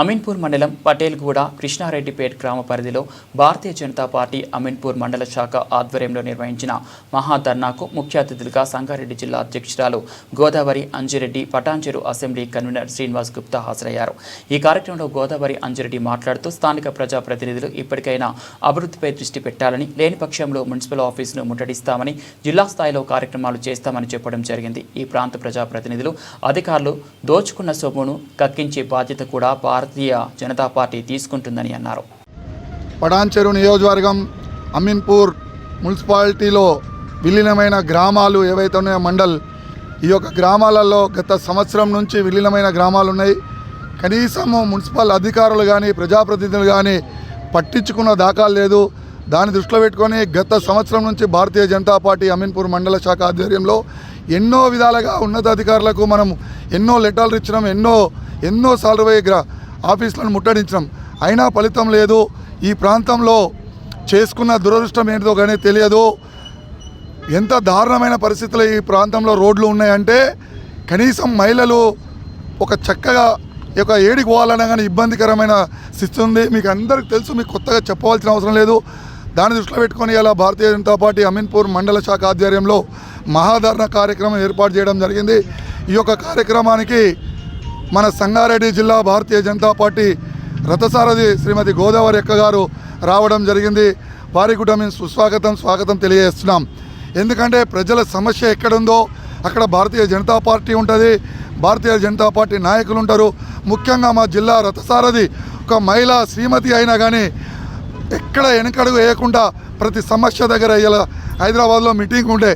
అమీన్పూర్ మండలం పటేల్గూడ కృష్ణారెడ్డిపేట్ గ్రామ పరిధిలో భారతీయ జనతా పార్టీ అమీన్పూర్ మండల శాఖ ఆధ్వర్యంలో నిర్వహించిన మహాధర్నాకు ముఖ్య అతిథులుగా సంగారెడ్డి జిల్లా అధ్యక్షురాలు గోదావరి అంజిరెడ్డి పటాన్చెరు అసెంబ్లీ కన్వీనర్ శ్రీనివాస్ గుప్తా హాజరయ్యారు. ఈ కార్యక్రమంలో గోదావరి అంజిరెడ్డి మాట్లాడుతూ స్థానిక ప్రజాప్రతినిధులు ఇప్పటికైనా అభివృద్ధిపై దృష్టి పెట్టాలని లేని పక్షంలో మున్సిపల్ ఆఫీసును ముట్టడిస్తామని జిల్లా స్థాయిలో కార్యక్రమాలు చేస్తామని చెప్పడం జరిగింది. ఈ ప్రాంత ప్రజాప్రతినిధులు అధికారులు దోచుకున్న సొమ్మును కక్కించే బాధ్యత కూడా భారతీయ జనతా పార్టీ తీసుకుంటుందని అన్నారు. పడాన్చెరు నియోజకవర్గం అమీన్పూర్ మున్సిపాలిటీలో విలీనమైన గ్రామాలు ఏవైతే ఉన్నాయో మండల్ ఈ యొక్క గ్రామాలలో గత సంవత్సరం నుంచి విలీనమైన గ్రామాలు ఉన్నాయి. కనీసము మున్సిపల్ అధికారులు కానీ ప్రజాప్రతినిధులు కానీ పట్టించుకున్న దాఖలు లేదు. దాన్ని దృష్టిలో పెట్టుకొని గత సంవత్సరం నుంచి భారతీయ జనతా పార్టీ అమీన్పూర్ మండల శాఖ ఆధ్వర్యంలో ఎన్నో విధాలుగా ఉన్నతాధికారులకు మనం ఎన్నో లెటర్లు ఇచ్చినాం ఎన్నో ఎన్నో సార్లు పోయి గ్రా ఆఫీసులను ముట్టడించినాం అయినా ఫలితం లేదు. ఈ ప్రాంతంలో చేసుకున్న దురదృష్టం ఏంటో కానీ తెలియదు. ఎంత దారుణమైన పరిస్థితులు ఈ ప్రాంతంలో రోడ్లు ఉన్నాయంటే కనీసం మహిళలు ఒక చక్కగా యొక్క ఏడికి పోవాలన్నా కానీ ఇబ్బందికరమైన స్థితి ఉంది. మీకు అందరికి తెలుసు మీకు కొత్తగా చెప్పవలసిన అవసరం లేదు. దాన్ని దృష్టిలో పెట్టుకొని ఇలా భారతీయ జనతా పార్టీ అమీన్పూర్ మండల శాఖ ఆధ్వర్యంలో మహాధరణ కార్యక్రమం ఏర్పాటు చేయడం జరిగింది. ఈ యొక్క కార్యక్రమానికి మన సంగారెడ్డి జిల్లా భారతీయ జనతా పార్టీ రథసారథి శ్రీమతి గోదావరి అక్క గారు రావడం జరిగింది. వారికి కూడా మేము సుస్వాగతం స్వాగతం తెలియజేస్తున్నాం. ఎందుకంటే ప్రజల సమస్య ఎక్కడుందో అక్కడ భారతీయ జనతా పార్టీ ఉంటుంది. భారతీయ జనతా పార్టీ నాయకులు ఉంటారు. ముఖ్యంగా మా జిల్లా రథసారథి ఒక మహిళా శ్రీమతి అయినా కానీ ఎక్కడ వెనకడుగు వేయకుండా ప్రతి సమస్య దగ్గర ఇలా హైదరాబాద్లో మీటింగ్ ఉండే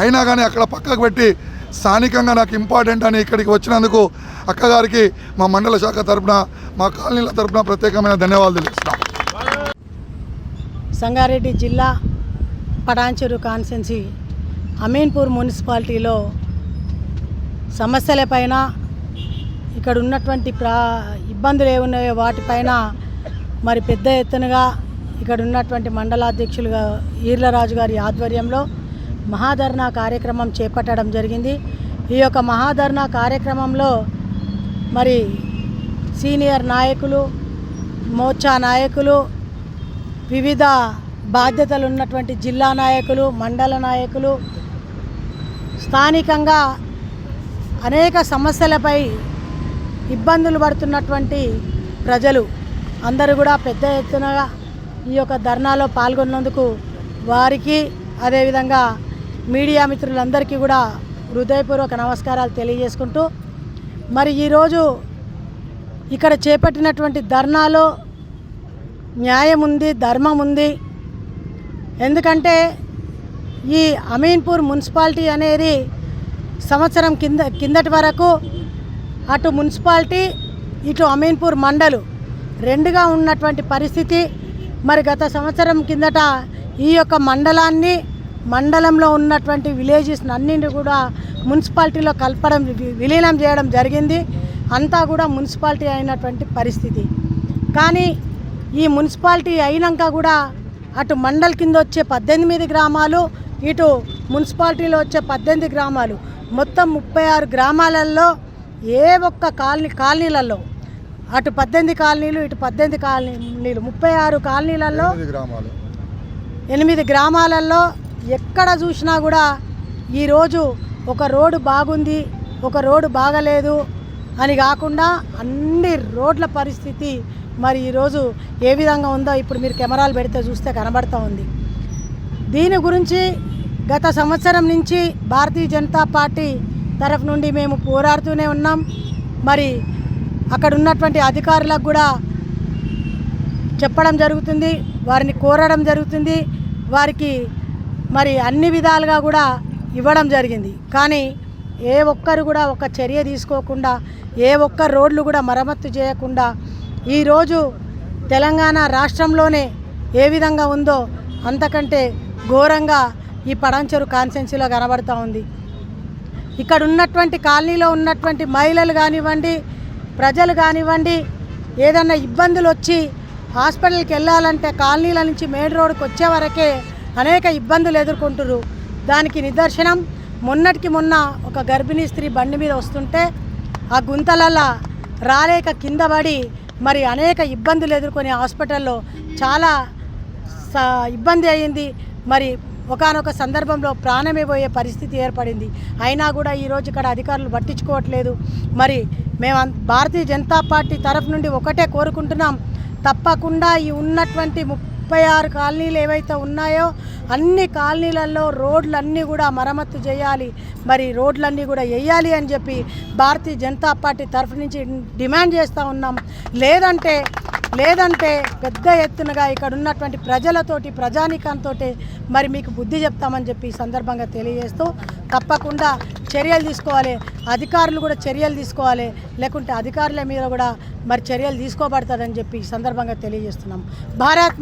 అయినా కానీ అక్కడ పక్కకు పెట్టి స్థానికంగా నాకు ఇంపార్టెంట్ అని ఇక్కడికి వచ్చినందుకు అక్కగారికి మా మండల శాఖ తరఫున మా కాలనీల తరపున ప్రత్యేకమైన ధన్యవాదాలు తెలుస్తున్నాం సంగారెడ్డి జిల్లా పటాన్చెరు కాన్సెన్సీ అమీన్పూర్ మున్సిపాలిటీలో సమస్యలపైన ఇక్కడ ఉన్నటువంటి ప్రా ఇబ్బందులు ఏమున్నాయో వాటిపైన మరి పెద్ద ఎత్తునగా ఇక్కడ ఉన్నటువంటి మండలాధ్యక్షులుగా ఈర్లరాజు గారి ఆధ్వర్యంలో మహాధర్నా కార్యక్రమం చేపట్టడం జరిగింది. ఈ యొక్క మహాధర్నా కార్యక్రమంలో మరి సీనియర్ నాయకులు మోర్చా నాయకులు వివిధ బాధ్యతలు ఉన్నటువంటి జిల్లా నాయకులు మండల నాయకులు స్థానికంగా అనేక సమస్యలపై ఇబ్బందులు పడుతున్నటువంటి ప్రజలు అందరూ కూడా పెద్ద ఎత్తున ఈ యొక్క ధర్నాలో పాల్గొన్నందుకు వారికి అదేవిధంగా మీడియా మిత్రులందరికీ కూడా హృదయపూర్వక నమస్కారాలు తెలియజేసుకుంటూ మరి ఈరోజు ఇక్కడ చేపట్టినటువంటి ధర్నాలో న్యాయం ఉంది ధర్మం ఉంది ఎందుకంటే ఈ అమీన్పూర్ మున్సిపాలిటీ అనేది సంవత్సరం కింద కిందటి వరకు అటు మున్సిపాలిటీ ఇటు అమీన్పూర్ మండలు రెండుగా ఉన్నటువంటి పరిస్థితి. మరి గత సంవత్సరం కిందట ఈ యొక్క మండలాన్ని మండలంలో ఉన్నటువంటి విలేజెస్ అన్నింటినీ కూడా మున్సిపాలిటీలో కలపడం విలీనం చేయడం జరిగింది. అంతా కూడా మున్సిపాలిటీ అయినటువంటి పరిస్థితి. కానీ ఈ మున్సిపాలిటీ అయినాక కూడా అటు మండల్ కింద వచ్చే పద్దెనిమిది గ్రామాలు ఇటు మున్సిపాలిటీలో వచ్చే పద్దెనిమిది గ్రామాలు. మొత్తం ముప్పై ఆరు గ్రామాలలో ఏ ఒక్క కాలనీ కాలనీలలో అటు పద్దెనిమిది కాలనీలు ఇటు పద్దెనిమిది కాలనీలు ముప్పై ఆరు కాలనీలలో ఎనిమిది గ్రామాలలో ఎక్కడ చూసినా కూడా ఈరోజు ఒక రోడ్డు బాగుంది ఒక రోడ్డు బాగలేదు అని కాకుండా అన్ని రోడ్ల పరిస్థితి మరి ఈరోజు ఏ విధంగా ఉందో ఇప్పుడు మీరు కెమెరాలు పెడితే చూస్తే కనబడుతూ ఉంది. దీని గురించి గత సంవత్సరం నుంచి భారతీయ జనతా పార్టీ తరఫు నుండి మేము పోరాడుతూనే ఉన్నాం. మరి అక్కడ ఉన్నటువంటి అధికారులకు కూడా చెప్పడం జరుగుతుంది వారిని కోరడం జరుగుతుంది వారికి మరి అన్ని విధాలుగా కూడా ఇవ్వడం జరిగింది. కానీ ఏ ఒక్కరు కూడా ఒక చర్య తీసుకోకుండా ఏ ఒక్క రోడ్లు కూడా మరమ్మత్తు చేయకుండా ఈరోజు తెలంగాణ రాష్ట్రంలోనే ఏ విధంగా ఉందో అంతకంటే ఘోరంగా ఈ పడంచెరు కాన్సెన్సీలో కనబడుతూ ఉంది. ఇక్కడ ఉన్నటువంటి కాలనీలో ఉన్నటువంటి మహిళలు కానివ్వండి ప్రజలు కానివ్వండి ఏదన్నా ఇబ్బందులు వచ్చి హాస్పిటల్కి వెళ్ళాలంటే కాలనీల నుంచి మెయిన్ రోడ్కి వచ్చే వరకే అనేక ఇబ్బందులు ఎదుర్కొంటురు దానికి నిదర్శనం మొన్నటికి మొన్న ఒక గర్భిణీ స్త్రీ బండి మీద వస్తుంటే ఆ గుంతలల్లా రాలేక కింద పడి మరి అనేక ఇబ్బందులు ఎదుర్కొని హాస్పిటల్లో చాలా స- ఇబ్బంది అయింది. మరి ఒకానొక సందర్భంలో ప్రాణమే పోయే పరిస్థితి ఏర్పడింది. అయినా కూడా ఈరోజు ఇక్కడ అధికారులు పట్టించుకోవట్లేదు. మరి మేము భారతీయ జనతా పార్టీ తరఫు నుండి ఒకటే కోరుకుంటున్నాం. తప్పకుండా ఈ ఉన్నటువంటి ముప్పై ఆరు కాలనీలు ఏవైతే ఉన్నాయో అన్ని కాలనీలలో రోడ్లన్నీ కూడా మరమ్మత్తు చేయాలి. మరి రోడ్లన్నీ కూడా వేయాలి అని చెప్పి భారతీయ జనతా పార్టీ తరఫు నుంచి డిమాండ్ చేస్తూ ఉన్నాం. లేదంటే లేదంటే పెద్ద ఎత్తునగా ఇక్కడ ఉన్నటువంటి ప్రజలతోటి ప్రజానికంతో మరి మీకు బుద్ధి చెప్తామని చెప్పి ఈ సందర్భంగా తెలియజేస్తూ తప్పకుండా చర్యలు తీసుకోవాలి. అధికారులు కూడా చర్యలు తీసుకోవాలి. లేకుంటే అధికారుల మీద కూడా మరి చర్యలు తీసుకోబడతారని చెప్పి ఈ సందర్భంగా తెలియజేస్తున్నాం. భారత్